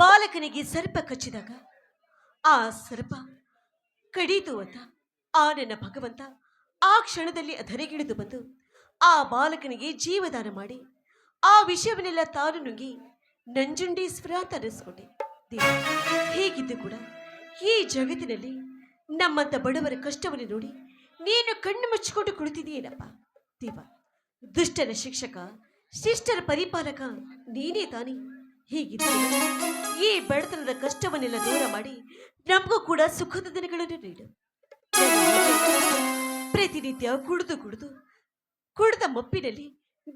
ಬಾಲಕನಿಗೆ ಸರ್ಪ ಕಚ್ಚಿದಾಗ, ಆ ಸರ್ಪ ಕಡಿತು ಅಂತ ಆ ನನ್ನ ಭಗವಂತ ಆ ಕ್ಷಣದಲ್ಲಿ ಅಧರೆಗಿಳಿದು ಬಂದು ಆ ಬಾಲಕನಿಗೆ ಜೀವದಾನ ಮಾಡಿ, ಆ ವಿಷಯವನ್ನೆಲ್ಲ ತಾನು ನುಂಗಿ ನಂಜುಂಡೇಶ್ವರ ತರಿಸ್ಕೊಂಡೆ ಹೀಗಿದ್ದು ಕೂಡ ಈ ಜಗತ್ತಿನಲ್ಲಿ ನಮ್ಮಂತ ಬಡವರ ಕಷ್ಟವನ್ನು ನೋಡಿ ನೀನು ಕಣ್ಣು ಮುಚ್ಚಿಕೊಂಡು ಕುಳಿತಿದೆಯೇನಪ್ಪ ದೇವ ದುಷ್ಟರ ಶಿಕ್ಷಕ, ಶಿಷ್ಟರ ಪರಿಪಾಲಕ ನೀನೇ ತಾನೇ. ಹೀಗಿದ್ದರೆ ಈ ಬಡತನದ ಕಷ್ಟವನ್ನೆಲ್ಲ ದೂರ ಮಾಡಿ ನಮಗೂ ಕೂಡ ಸುಖದ ದಿನಗಳನ್ನು ನೀಡು. ಪ್ರತಿನಿತ್ಯ ಕುಡಿದು ಕುಡಿದು, ಕುಡಿದ ಮಪ್ಪಿನಲ್ಲಿ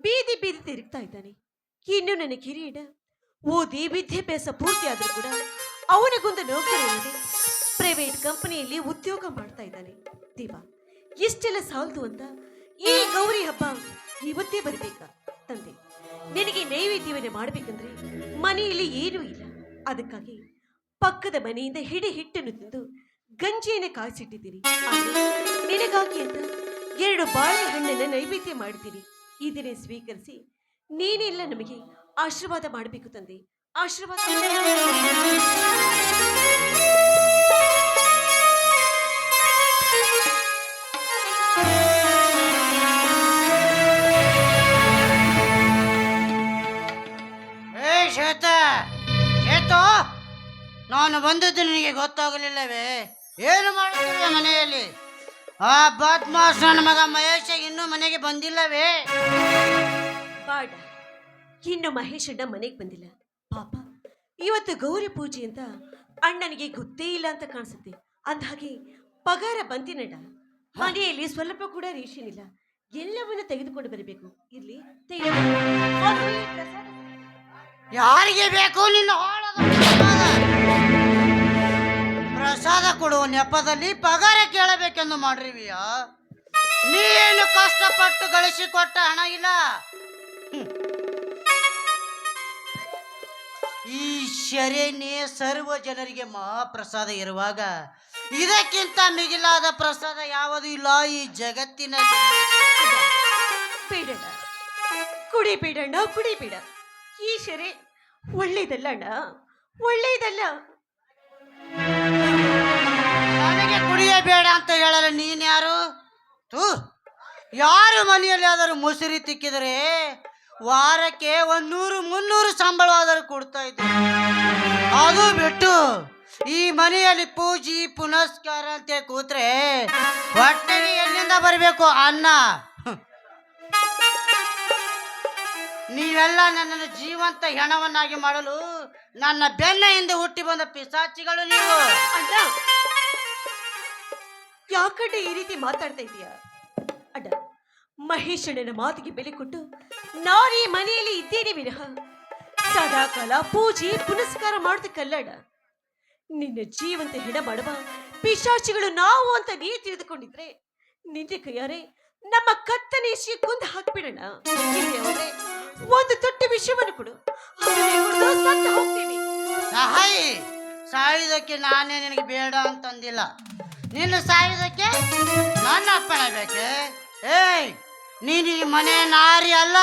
ಬೀದಿ ಬೀದಿ ತಿರುಗ್ತಾ ಇದ್ದಾನೆ. ಇನ್ನು ನನ್ನ ಕಿರೀಟ ಓದಿ ವಿದ್ಯಾಭ್ಯಾಸ ಪೂರ್ತಿ ಆದರೂ ಕೂಡ ಅವನಿಗೊಂದು ನೌಕರಿಯಲ್ಲಿ ಪ್ರೈವೇಟ್ ಕಂಪನಿಯಲ್ಲಿ ಉದ್ಯೋಗ ಮಾಡ್ತಾ ಇದ್ದಾನೆ. ದೀಪಾ ಇಷ್ಟೆಲ್ಲ ಸಾಲದು ಅಂತ ಈ ಗೌರಿ ಹಬ್ಬ ಇವತ್ತೇ ಬರಬೇಕಾ? ತಂದೆ ನಿನಗೆ ನೈವೇದ್ಯವನ್ನೇ ಮಾಡಬೇಕಂದ್ರೆ ಮನೆಯಲ್ಲಿ ಏನೂ ಇಲ್ಲ. ಅದಕ್ಕಾಗಿ ಪಕ್ಕದ ಮನೆಯಿಂದ ಹಿಡಿ ಹಿಟ್ಟನ್ನು ತಿಂದು ಗಂಜಿಯನ್ನು ಕಾಯಿಸಿಟ್ಟಿದ್ದೀನಿ ನಿನಗಾಗಿ ಅಂತ ಎರಡು ಬಾಳೆಹಣ್ಣನ್ನ ನೈವೇದ್ಯ ಮಾಡ್ತೀನಿ ಇದನ್ನೇ ಸ್ವೀಕರಿಸಿ ನೀನೆಲ್ಲ ನಮಗೆ ಆಶೀರ್ವಾದ ಮಾಡಬೇಕು ತಂದೆ. ಆಶೀರ್ವಾದ ನಾನು ಬಂದದ್ದು ನಿನಗೆ ಗೊತ್ತಾಗಲಿಲ್ಲವೇ? ಏನು ಮಾಡುತ್ತಿರುವ ಮನೆಯಲ್ಲಿ? ಆ ನನ್ನ ಮಗ ಮಹೇಶ ಇನ್ನೂ ಮನೆಗೆ ಬಂದಿಲ್ಲವೇ? ಬಾಡ ಇನ್ನು ಮಹೇಶ್ ಅಣ್ಣ ಮನೆಗೆ ಬಂದಿಲ್ಲ. ಪಾಪ ಇವತ್ತು ಗೌರಿ ಪೂಜೆ ಅಂತ ಅಣ್ಣನಿಗೆ ಗೊತ್ತೇ ಇಲ್ಲ ಅಂತ ಕಾಣಿಸುತ್ತೆ. ಅಂದಾಗೆ ಪಗಾರ ಬಂದಿನಡ ಮನೆಯಲ್ಲಿ ಸ್ವಲ್ಪ ಕೂಡ ರೇಷನ್ ಇಲ್ಲ. ಎಲ್ಲವನ್ನು ತೆಗೆದುಕೊಂಡು ಬರಬೇಕು. ಇರ್ಲಿ ಯಾರಿಗೆ ಬೇಕು? ನಿನ್ನ ಹಾಳಾದ ಪ್ರಸಾದ ಕೊಡುವ ನೆಪದಲ್ಲಿ ಪಗಾರ ಕೇಳಬೇಕೆಂದು ಮಾಡ್ರಿವಿಯ? ನೀ ಏನು ಕಷ್ಟಪಟ್ಟು ಗಳಿಸಿಕೊಟ್ಟ ಹಣ ಇಲ್ಲ. ಈ ಶರೇನೇ ಸರ್ವ ಜನರಿಗೆ ಮಹಾಪ್ರಸಾದ ಇರುವಾಗ ಇದಕ್ಕಿಂತ ಮಿಗಿಲಾದ ಪ್ರಸಾದ ಯಾವುದು ಇಲ್ಲ ಈ ಜಗತ್ತಿನ ಬೇಡಣ್ಣ ಕುಡಿ ಕುಡಿಬೇಡ ಕುಡಿ ಬೇಡ ಈ ಶರೆ ಒಳ್ಳೇದಲ್ಲಣ್ಣ ಒಳ್ಳೇದಲ್ಲ. ನನಗೆ ಕುಡಿಯಬೇಡ ಅಂತ ಹೇಳಲ್ಲ ನೀನ್ಯಾರು ತೂ ಯಾರು ಮನೆಯಲ್ಲಿ ಆದರೂ ಮುಸುರಿ ತಿಕ್ಕಿದರೆ ವಾರಕ್ಕೆ ಒಂದು ನೂರು ಮುನ್ನೂರು ಸಂಬಳವಾದರೂ ಕೊಡ್ತಾ ಇದ್ದೆ. ಅದು ಬಿಟ್ಟು ಈ ಮನೆಯಲ್ಲಿ ಪೂಜಿ, ಪುನಸ್ಕಾರ ಅಂತ ಕೂತ್ರೆ ಹೊಟ್ಟೆಗೆ ಎಲ್ಲಿಂದ ಬರಬೇಕು ಅನ್ನ? ನೀವೆಲ್ಲ ನನ್ನನ್ನು ಜೀವಂತ ಹೆಣವನ್ನಾಗಿ ಮಾಡಲು ನನ್ನ ಬೆನ್ನ ಹಿಂದೆ ಹುಟ್ಟಿ ಬಂದ ಪಿಸಾಚಿಗಳು ನೀವು. ಯಾಕಂಡೆ ಈ ರೀತಿ ಮಾತಾಡ್ತಾ ಇದೀಯ? ಅಡ್ಡ ಮಹೇಶಣ್ಣನ ಮಾತಿಗೆ ಬೆಲೆ ಕೊಟ್ಟು ನಾನು ಈ ಮನೆಯಲ್ಲಿ ಇದ್ದೇನೆ ವಿನಃ. ಸದಾಕಾಲ ಪೂಜೆ, ಪುನಸ್ಕಾರ ಮಾಡೋದಕ್ಕಲ್ಲ ಕಲ್ಲಡ ನಿನ್ನ ಜೀವಂತ ಹೆಣ ಮಾಡುವ ಪಿಶಾಚಿಗಳು ನಾವು ಅಂತ ನೀ ತಿಳಿದುಕೊಂಡಿದ್ರೆ ನಿನ್ನೆ ಕೈಯಾರೆ ನಮ್ಮ ಕತ್ತನೇಶಿ ಕುಂದು ಹಾಕ್ಬಿಡೋಣ. ಒಂದು ದೊಡ್ಡ ವಿಷಯವನ್ನು ಕೊಡು. ಸಹಾಯ ಸಾಯುವುದಕ್ಕೆ ನಾನೇ ನಿನಗೆ ಬೇಡ ಅಂತಂದಿಲ್ಲ. ನಿನ್ನ ಸಾಯೋದಕ್ಕೆ? ನನ್ನ ಅಪ್ಪಣೆ ಬೇಕೆ ಏಯ್, ನೀನು ಈ ಮನೆ ನಾರಿ ಅಲ್ಲ.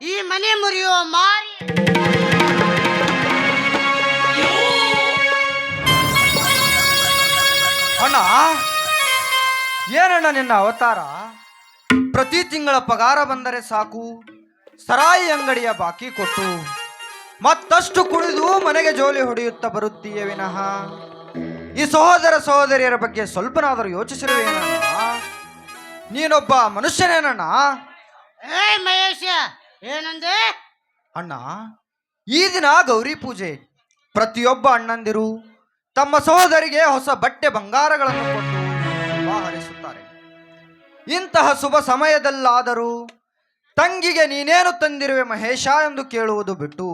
ಈ ಮನೆ ಮುರಿಯೋ ಮಾರಿ. ಅಣ್ಣ, ಏನಣ್ಣ ನಿನ್ನ ಅವತಾರ? ಪ್ರತಿ ತಿಂಗಳ ಪಗಾರ ಬಂದರೆ ಸಾಕು, ಸರಾಯಿ ಅಂಗಡಿಯ ಬಾಕಿ ಕೊಟ್ಟು ಮತ್ತಷ್ಟು ಕುಡಿದು ಮನೆಗೆ ಜೋಲಿ ಹೊಡೆಯುತ್ತಾ ಬರುತ್ತೀಯ ವಿನಃ? ಈ ಸಹೋದರ ಸಹೋದರಿಯರ ಬಗ್ಗೆ ಸ್ವಲ್ಪನಾದರೂ ಯೋಚಿಸಿರುವೇನಣ್ಣ ನೀನೊಬ್ಬ ಮನುಷ್ಯನೇನಣ್ಣ? ಏ ಮಹೇಶ ಏನಂದೆ? ಅಣ್ಣ ಈ ದಿನ ಗೌರಿ ಪೂಜೆ. ಪ್ರತಿಯೊಬ್ಬ ಅಣ್ಣಂದಿರು ತಮ್ಮ ಸಹೋದರಿಗೆ ಹೊಸ ಬಟ್ಟೆ ಬಂಗಾರಗಳನ್ನು ಕೊಟ್ಟು ಹರಿಸುತ್ತಾರೆ ಇಂತಹ ಶುಭ ಸಮಯದಲ್ಲಾದರೂ ತಂಗಿಗೆ ನೀನೇನು ತಂದಿರುವೆ ಮಹೇಶ ಎಂದು ಕೇಳುವುದು ಬಿಟ್ಟು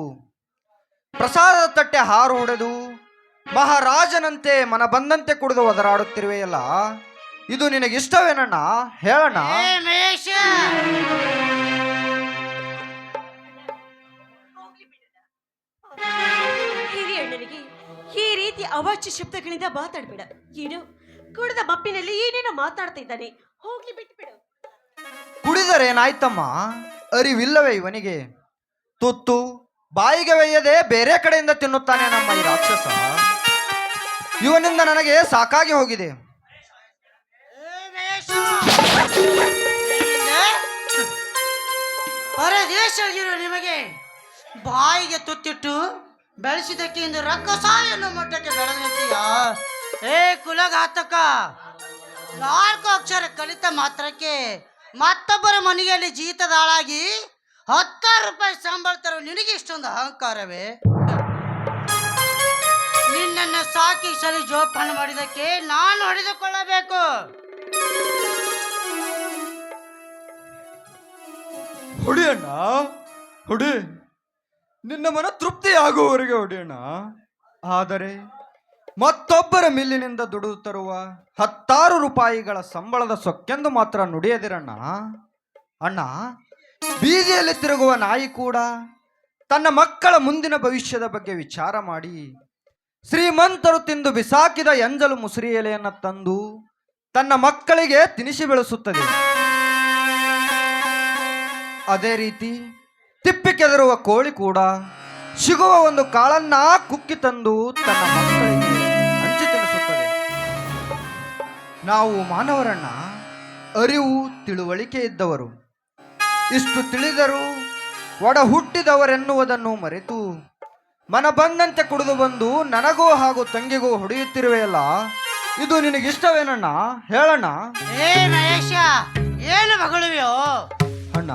ಪ್ರಸಾದದ ತಟ್ಟೆ ಹಾರು ಹೊಡೆದು ಮಹಾರಾಜನಂತೆ ಮನ ಬಂದಂತೆ ಕುಡಿದು ಒದರಾಡುತ್ತಿರುವೆಯಲ್ಲ ಇದು ನಿನಗಿಷ್ಟವೇನಣ್ಣ? ಹೇಳಣ್ಣ. ಹಿರಿಯಣ್ಣನಿಗೆ ಈ ರೀತಿ ಅವಾಚ್ಯ ಶಬ್ದಗಳಿಂದ ಮಾತಾಡ್ಬೇಡ. ಏನು? ಕುಡಿದ ಮಪ್ಪಿನಲ್ಲಿ ಏನೇನೋ ಮಾತಾಡ್ತಾ ಇದ್ದಾನೆ. ಹೋಗ್ಲಿ ಬಿಟ್ಬಿಡು. ಕುಡಿದರೇನಾಯ್ತಮ್ಮ? ಅರಿವಿಲ್ಲವೇ ಇವನಿಗೆ. ತುತ್ತು ಬಾಯಿಗೆ ಒಯ್ಯದೆ ಬೇರೆ ಕಡೆಯಿಂದ ತಿನ್ನುತ್ತಾನೆ ನಮ್ಮ ಈ ರಾಕ್ಷಸ. ಇವನಿಂದ ನನಗೆ ಸಾಕಾಗಿ ಹೋಗಿದೆ ಏನಿದೆ? ನಿಮಗೆ ಬಾಯಿಗೆ ತುತ್ತಿಟ್ಟು ಬೆಳೆಸಿದಕ್ಕೆ ಇಂದು ರಕ್ಕಸ ಎನ್ನುವ ಮಟ್ಟಕ್ಕೆ ಬೆಳೆದಿರ್ತೀಯ ಏ ಕುಲಘಾತಕ, ನಾಲ್ಕು ಅಕ್ಷರ ಕಲಿತ ಮಾತ್ರಕ್ಕೆ ಮತ್ತೊಬ್ಬರ ಮನೆಯಲ್ಲಿ ಜೀತದಾಳಾಗಿ ಹತ್ತಾರು ರೂಪಾಯಿ ಸಂಬಳ ತರೋ ನಿನಗೆ ಇಷ್ಟೊಂದು ಅಹಂಕಾರವೇ ನಿನ್ನನ್ನು ಸಾಕಿ ಸರಿ ಜೋಪಾನ ಮಾಡಿದಕ್ಕೆ ನಾನು ಹೊಡೆದುಕೊಳ್ಳಬೇಕು. ಹೊಡಿಯಣ್ಣ, ಹೊಡಿ. ನಿನ್ನ ಮನ ತೃಪ್ತಿ ಆಗುವವರಿಗೆ ಹೊಡಿಯಣ್ಣ. ಆದರೆ ಮತ್ತೊಬ್ಬರ ಮಿಲ್ಲಿನಿಂದ ದುಡಿದು ತರುವ ಹತ್ತಾರು ರೂಪಾಯಿಗಳ ಸಂಬಳದ ಸೊಕ್ಕೆಂದು ಮಾತ್ರ ನುಡಿಯದಿರಣ್ಣ. ಅಣ್ಣ, ಬೀದಿಯಲ್ಲಿ ತಿರುಗುವ ನಾಯಿ ಕೂಡ ತನ್ನ ಮಕ್ಕಳ ಮುಂದಿನ ಭವಿಷ್ಯದ ಬಗ್ಗೆ ವಿಚಾರ ಮಾಡಿ ಶ್ರೀಮಂತರು ತಿಂದು ಬಿಸಾಕಿದ ಎಂಜಲು ಮುಸುರಿ ಎಲೆಯನ್ನು ತಂದು ತನ್ನ ಮಕ್ಕಳಿಗೆ ತಿನಿಸಿ ಬೆಳೆಸುತ್ತದೆ. ಅದೇ ರೀತಿ ತಿಪ್ಪಿ ಕೆದರುವ ಕೋಳಿ ಕೂಡ ಸಿಗುವ ಒಂದು ಕಾಳನ್ನ ಕುಕ್ಕಿ ತಂದು ತನ್ನ ಮಕ್ಕಳಿಗೆ ಹಂಚಿ ತಿನ್ನಿಸುತ್ತದೆ ನಾವು ಮಾನವರನ್ನ ಅರಿವು, ತಿಳುವಳಿಕೆ ಇದ್ದವರು. ಇಷ್ಟು ತಿಳಿದರೂ ಒಡ ಹುಟ್ಟಿದವರೆನ್ನುವುದನ್ನು ಮರೆತು ಮನ ಬಂದಂತೆ ಕುಡಿದು ಬಂದು ನನಗೂ ಹಾಗೂ ತಂಗಿಗೂ ಹೊಡೆಯುತ್ತಿರುವೆಯಲ್ಲ ಇದು ನಿನಗಿಷ್ಟವೇನಣ್ಣ? ಹೇಳಣ್ಣ. ಏ ಏನು ಮಗಳುವೆಯೋ? ಅಣ್ಣ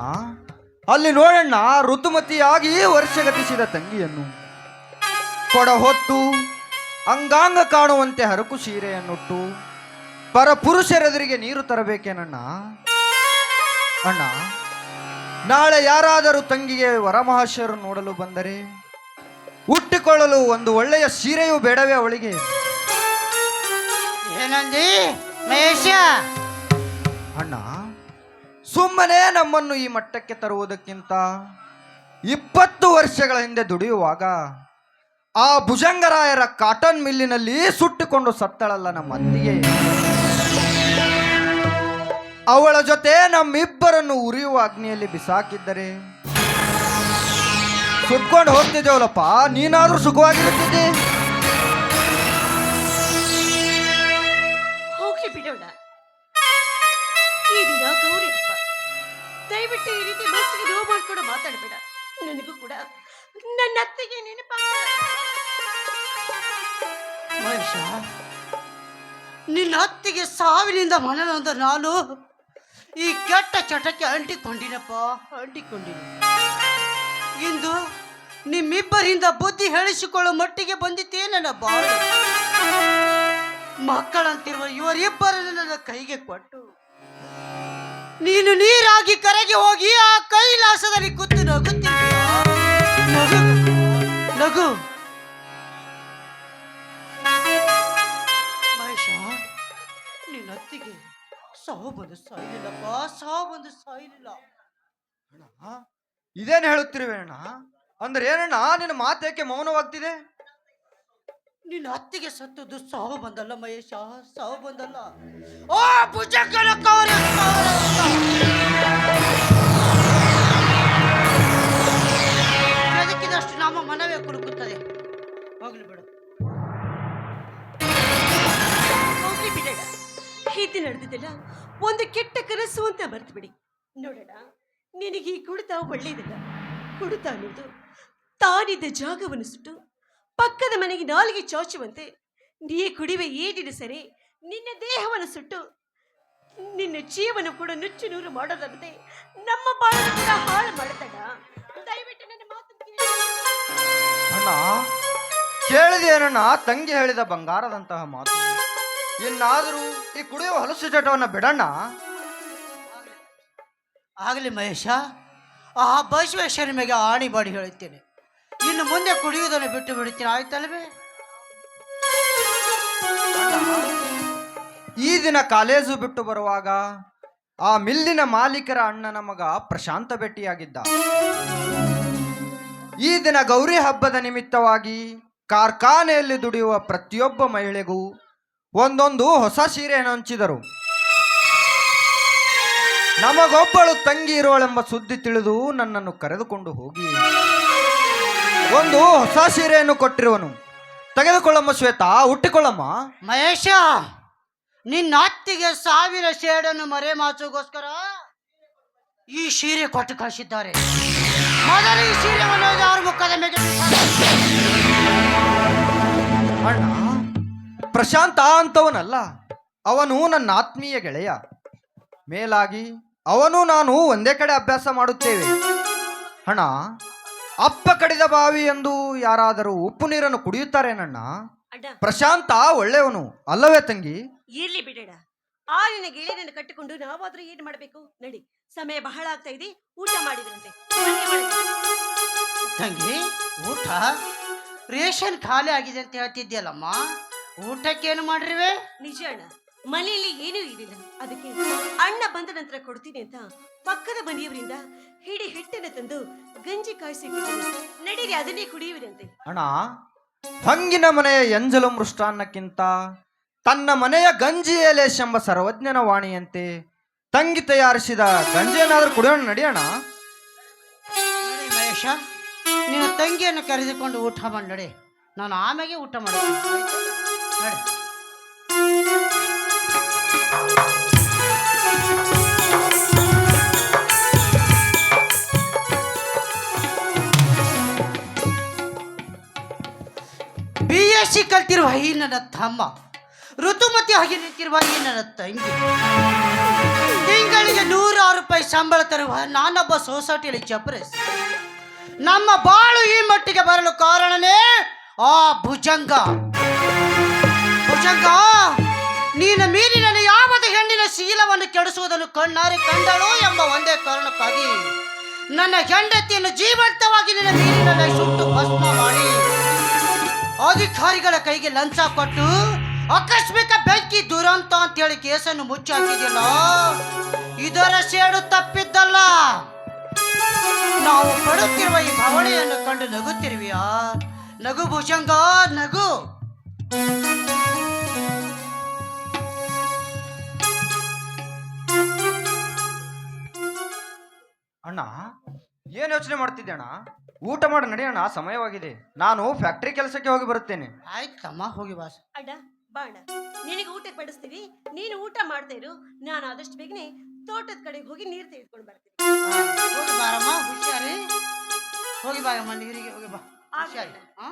ಅಲ್ಲಿ ನೋಡಣ್ಣ ಋತುಮತಿಯಾಗಿ ವರ್ಷ ಗತಿಸಿದ ತಂಗಿಯನ್ನು. ಕೊಡ ಹೊತ್ತು ಅಂಗಾಂಗ ಕಾಣುವಂತೆ ಹರಕು ಸೀರೆಯನ್ನುಟ್ಟು ಪರ ಪುರುಷರೆದುರಿಗೆ ನೀರು ತರಬೇಕೇನಣ್ಣ? ಅಣ್ಣ ನಾಳೆ ಯಾರಾದರೂ ತಂಗಿಗೆ ವರಮಹಾಶಯರು ನೋಡಲು ಬಂದರೆ? ಹುಟ್ಟಿಕೊಳ್ಳಲು ಒಂದು ಒಳ್ಳೆಯ ಸೀರೆಯೂ ಬೇಡವೇ ಅವಳಿಗೆ. ಏನಂದಿ? ಮಹೇಶ ಅಣ್ಣ ಸುಮ್ಮನೆ ನಮ್ಮನ್ನು ಈ ಮಟ್ಟಕ್ಕೆ ತರುವುದಕ್ಕಿಂತ ಇಪ್ಪತ್ತು ವರ್ಷಗಳ ಹಿಂದೆ ದುಡಿಯುವಾಗ ಆ ಭುಜಂಗರಾಯರ ಕಾಟನ್ ಮಿಲ್ಲಿನಲ್ಲಿ ಸುಟ್ಟುಕೊಂಡು ಸತ್ತಳಲ್ಲ ನಮ್ಮ ಅತ್ತಿಗೆ. ಅವಳ ಜೊತೆ ನಮ್ಮಿಬ್ಬರನ್ನು ಉರಿಯುವ ಅಗ್ನಿಯಲ್ಲಿ ಬಿಸಾಕಿದ್ದರೆ ಸುಟ್ಕೊಂಡು ಹೋಗ್ತಿದ್ದೇವಲ್ಲಪ್ಪ ನೀನಾದ್ರೂ ಸುಖವಾಗಿರುತ್ತಿದ್ದೆ ಹೋಗ್ಲಿ ಬಿಡೋಣ. ಈ ದಿನ ದಯವಿಟ್ಟು ಈ ರೀತಿ ಮನಸ್ಸಿಗೆ ನೋವು ಮಾಡ್ಕೊಂಡು ಮಾತಾಡಬೇಡ. ನನಗೂ ಕೂಡ ನನ್ನ ಅತ್ತಿಗೆ ನೆನಪ ಮಹೇಶ. ನಿನ್ನ ಹತ್ತಿಗೆ ಸಾವಿನಿಂದ ಮನನೊಂದ ನಾನು ಈ ಕೆಟ್ಟ ಚಟಕ್ಕೆ ಅಂಟಿಕೊಂಡಿನಪ್ಪ ಅಂಟಿಕೊಂಡಿನಿ. ಇಂದು ನಿಮ್ಮಿಬ್ಬರಿಂದ ಬುದ್ಧಿ ಹೇಳಿಸಿಕೊಳ್ಳೋ ಮಟ್ಟಿಗೆ ಬಂದಿತ್ತೇ ಮಕ್ಕಳಂತಿರುವ ಇವರಿಬ್ಬರನ್ನು ನನ್ನ ಕೈಗೆ ಕೊಟ್ಟು, ನೀನು ನೀರಾಗಿ ಕರೆಗೆ ಹೋಗಿ ಆ ಕೈಲಾಸದಲ್ಲಿ ಕುತ್ತು ನಗುತ್ತಿದ್ದೀಯ ನಗು ಮಹೇಶ, ನಿನ್ನತ್ತಿಗೆ ಸಾವು ಬಂದು ಸಾಯಲಿಲ್ಲಪ್ಪ ಸಾವು ಬಂದು ಇದೇನು ಹೇಳುತ್ತಿರುವೆ ಅಣ್ಣ ಅಂದ್ರೆ ಏನಣ್ಣ ನಿನ್ನ ಮಾತೇಕೆ ಮೌನವಾಗ್ತಿದೆ? ನಿನ್ನ ಅತ್ತಿಗೆ ಸತ್ತದ್ದು ಸಾವು ಬಂದಲ್ಲ ಮಹೇಶ ಸಾವು ಬಂದಲ್ಲ. ಓ ಭುಜಂಗನ ಕವರ ಅದಕ್ಕಿದಷ್ಟು ನಮ್ಮ ಮನವೇ ಕುಡುಕುತ್ತದೆ ಹೋಗ್ಲಿ ಬಿಡು. ಹೋಗ್ಲಿ ಬಿಡೋಣ. ಹೀಗೆ ನಡೆದಿದ್ದೆಲ್ಲ ಒಂದು ಕೆಟ್ಟ ಕನಸು ಅಂತ ಮರ್ತು ಬಿಡಿ ನೋಡೋಣ ನಿನಗೆ ಈ ಕುಡಿತ ಒಳ್ಳೇದಿಲ್ಲ. ಕುಡಿತ ಅನ್ನೋದು ತಾನಿದ್ದ ಜಾಗವನ್ನು ಸುಟ್ಟು ಪಕ್ಕದ ಮನೆಗೆ ನಾಲಿಗೆ ಚಾಚುವಂತೆ ನೀ ಕುಡಿವೆ ಏಡಿನ ಸರಿ ನಿನ್ನ ದೇಹವನ್ನು ಸುಟ್ಟು ನಿನ್ನ ಜೀವನ ಕೂಡ ನುಚ್ಚು ನೂರು ಮಾಡೋದಂತೆ ನಮ್ಮ ಬಾಳನ್ನು ಕೂಡ ಹಾಳು ಮಾಡ್ತಾಡ ದಯವಿಟ್ಟು ನನ್ನ ಮಾತು ಕೇಳು. ಅಣ್ಣ ಕೇಳಿದೇನಣ್ಣ ತಂಗಿ ಹೇಳಿದ ಬಂಗಾರದಂತಹ ಮಾತು. ಇನ್ನಾದರೂ ಈ ಕುಡಿಯುವ ಹಲಸು ಚಟವನ್ನು ಬಿಡಣ್ಣ? ಆಗಲಿ ಮಹೇಶ ಆ ಬಸವೇಶ್ವರ ಮೇಲೆ ಆಣಿ ಬಾಡಿ ಹೇಳುತ್ತೇನೆ. ಇನ್ನು ಮುಂದೆ ಕುಡಿಯುವುದನ್ನು ಬಿಟ್ಟು ಬಿಡುತ್ತೀನಿ ಆಯ್ತಲ್ವೇ? ಈ ದಿನ ಕಾಲೇಜು ಬಿಟ್ಟು ಬರುವಾಗ ಆ ಮಿಲ್ಲಿನ ಮಾಲೀಕರ ಅಣ್ಣನ ಮಗ ಪ್ರಶಾಂತ ಭೇಟಿಯಾಗಿದ್ದ. ಈ ದಿನ ಗೌರಿ ಹಬ್ಬದ ನಿಮಿತ್ತವಾಗಿ ಕಾರ್ಖಾನೆಯಲ್ಲಿ ದುಡಿಯುವ ಪ್ರತಿಯೊಬ್ಬ ಮಹಿಳೆಗೂ ಒಂದೊಂದು ಹೊಸ ಸೀರೆಯನ್ನು ಹಂಚಿದರು. ನಮಗೊಬ್ಬಳು ತಂಗಿ ಇರೋಳೆಂಬ ಸುದ್ದಿ ತಿಳಿದು ನನ್ನನ್ನು ಕರೆದುಕೊಂಡು ಹೋಗಿ. ಒಂದು ಹೊಸ ಸೀರೆಯನ್ನು ಕೊಟ್ಟಿರುವನು. ತೆಗೆದುಕೊಳ್ಳಮ್ಮ ಶ್ವೇತಾ ಹುಟ್ಟಿಕೊಳ್ಳಮ್ಮ ಮಹೇಶ ನಿನ್ನ ಅತ್ತಿಗೆ ಸಾವಿರ ಶೇಡನ್ನು ಮರೆ ಮಾಚೋಗೋಸ್ಕರ ಈ ಸೀರೆ ಕೊಟ್ಟು ಕಳಿಸಿದ್ದಾರೆ. ಮೊದಲು ಈ ಸೀರೆವನ್ನು ಯಾರ ಮುಖದ ಮೇಲೆ ಅಣ್ಣ ಪ್ರಶಾಂತ ಅಂತವನಲ್ಲ ಅವನು ನನ್ನ ಆತ್ಮೀಯ ಗೆಳೆಯ. ಮೇಲಾಗಿ ಅವನು ನಾನು ಒಂದೇ ಕಡೆ ಅಭ್ಯಾಸ ಮಾಡುತ್ತೇವೆ. ಅಣ್ಣ ಅಪ್ಪ ಕಡಿದ ಬಾವಿ ಎಂದು ಯಾರಾದರೂ ಉಪ್ಪು ನೀರನ್ನು ಕುಡಿಯುತ್ತಾರೇನಣ್ಣ ಅಡ್ಡ. ಪ್ರಶಾಂತ ಒಳ್ಳೆಯವನು. ಅಲ್ಲವೇ ತಂಗಿ? ಇರ್ಲಿ ಬಿಡೋಣ ಆ ನಿನ್ನ ಗೆಳೆಯನನ್ನು ಕಟ್ಟಿಕೊಂಡು ನಾವಾದ್ರೂ ಏನ್ ಮಾಡ್ಬೇಕು? ನಡಿ. ಸಮಯ ಬಹಳ ಆಗ್ತಾ ಇದೆ. ಊಟ ಮಾಡಿದ್ರಂತೆ. ತಂಗಿ ಊಟ? ರೇಷನ್ ಖಾಲಿ ಆಗಿದೆ ಅಂತ ಹೇಳ್ತಿದ್ಯಲ್ಲಮ್ಮ ಏನು ಮಾಡ್ರಿವೆ? ನಿಜ ಅಣ್ಣ. ಮನೆಯಲ್ಲಿ ಏನೂ ಇರಲಿಲ್ಲ ಅದಕ್ಕೆ ಅಣ್ಣ ಬಂದ ನಂತರ ಕೊಡ್ತೀನಿ ಅಂತ ಪಕ್ಕದ ಮನೆಯವರಿಂದ ಹಿಡಿ ಹಿಟ್ಟನ್ನು ತಂದು ಗಂಜಿ ಕಾಯಿಸಿ ನಡೀರಿ ಅದನ್ನೇ ಕುಡಿಯುವಿರಂತೆ. ಅಣ್ಣ ಹಂಗಿನ ಮನೆಯ ಎಂಜಲು ಮೃಷ್ಟಾನ್ನಕ್ಕಿಂತ ತನ್ನ ಮನೆಯ ಗಂಜಿ ಎಲೆಶ್ ಎಂಬ ಸರ್ವಜ್ಞನ ವಾಣಿಯಂತೆ ತಂಗಿ ತಯಾರಿಸಿದ ಗಂಜಿಯನ್ನಾದ್ರೂ ಕುಡಿಯೋಣ ನಡಿಯೋಣ ನೋಡಿ ಮಹೇಶ ನೀನು ತಂಗಿಯನ್ನು ಕರೆದುಕೊಂಡು ಊಟ ಮಾಡಿ ನಡಿ. ನಾನು ಆಮೇಲೆ ಊಟ ಮಾಡ್ತೀನಿ ಸಿ ಕಲ್ತಿರುವ ಈ ನನ್ನ ತಮ್ಮ. ಋತುಮತಿ ಆಗಿ ನಿಂತಿರುವ ಈ ನನ್ನ ತಂಗಿ. ತಿಂಗಳಿಗೆ ನೂರಾರು ರೂಪಾಯಿ ಸಂಬಳ ತರುವ ನಾನೊಬ್ಬ ಸೊಸೈಟಿಯಲ್ಲಿ ಚಪ್ರೆಸ್ ನಮ್ಮ ಬಾಳು ಈ ಮಟ್ಟಿಗೆ ಬರಲು ಕಾರಣನೇ ಆ ಭುಜಂಗ. ಭುಜಂಗ, ನೀನು ನನ್ನ ಯಾವದ ಹೆಣ್ಣಿನ ಶೀಲವನ್ನು ಕೆಡಿಸುವುದನ್ನು ಕಣ್ಣಾರೆ ಕಂಡಳು ಎಂಬ ಒಂದೇ ಕಾರಣಕ್ಕಾಗಿ. ನನ್ನ ಹೆಂಡತಿಯನ್ನು ಜೀವಂತವಾಗಿ ನಿನ್ನ ಮೀರಿನಲ್ಲಿ ಸುಟ್ಟು ಭಸ್ಮ ಮಾಡಿ. ಅಧಿಕಾರಿಗಳ ಕೈಗೆ ಲಂಚ ಕೊಟ್ಟು ಆಕಸ್ಮಿಕ ಬೆಂಕಿ ದುರಂತ ಅಂತ ಹೇಳಿ ಕೇಸನ್ನು ಮುಚ್ಚಾಕಿದಿಲ್ಲ ಇದರ ಸೇಡು ತಪ್ಪಿದ್ದಲ್ಲ. ನಾವು ಪಡುತ್ತಿರುವ ಈ ಭಾವನೆಯನ್ನು ಕಂಡು ನಗುತ್ತಿರುವಿಯಾ? ನಗು ಭುಜಂಗ ನಗು. ಅಣ್ಣ ಏನ್ ಯೋಚನೆ ಮಾಡ್ತಿದ್ದೆ ಅಣ್ಣ? ಊಟ ಮಾಡಿ ನಡೆಯೋಣ ಸಮಯವಾಗಿದೆ. ನಾನು ಫ್ಯಾಕ್ಟರಿ ಕೆಲಸಕ್ಕೆ ಹೋಗಿ ಬರುತ್ತೇನೆ. ಆಯ್ತಮ್ಮ ಹೋಗಿ ಬಾಸ್ ಅಡ್ಡ ಬಾಣ ನಿನಗೆ ಊಟಕ್ಕೆ ಬಡಿಸ್ತೀವಿ. ನೀನು ಊಟ ಮಾಡ್ತಾ ಇರು. ನಾನು ಆದಷ್ಟು ಬೇಗನೆ ತೋಟದ ಕಡೆಗೆ ಹೋಗಿ ನೀರು ತೆಗೆದುಕೊಂಡು ಬರ್ತೀನಿ. ಹೋಗಿ ಬಾರಮ್ಮ ಹುಷಾರಿ. ಹೋಗಿ ಬಾರಮ್ಮ ನೀರಿಗೆ ಹೋಗಿ ಬಾ. ಹುಷಾರಿ. ಹಾ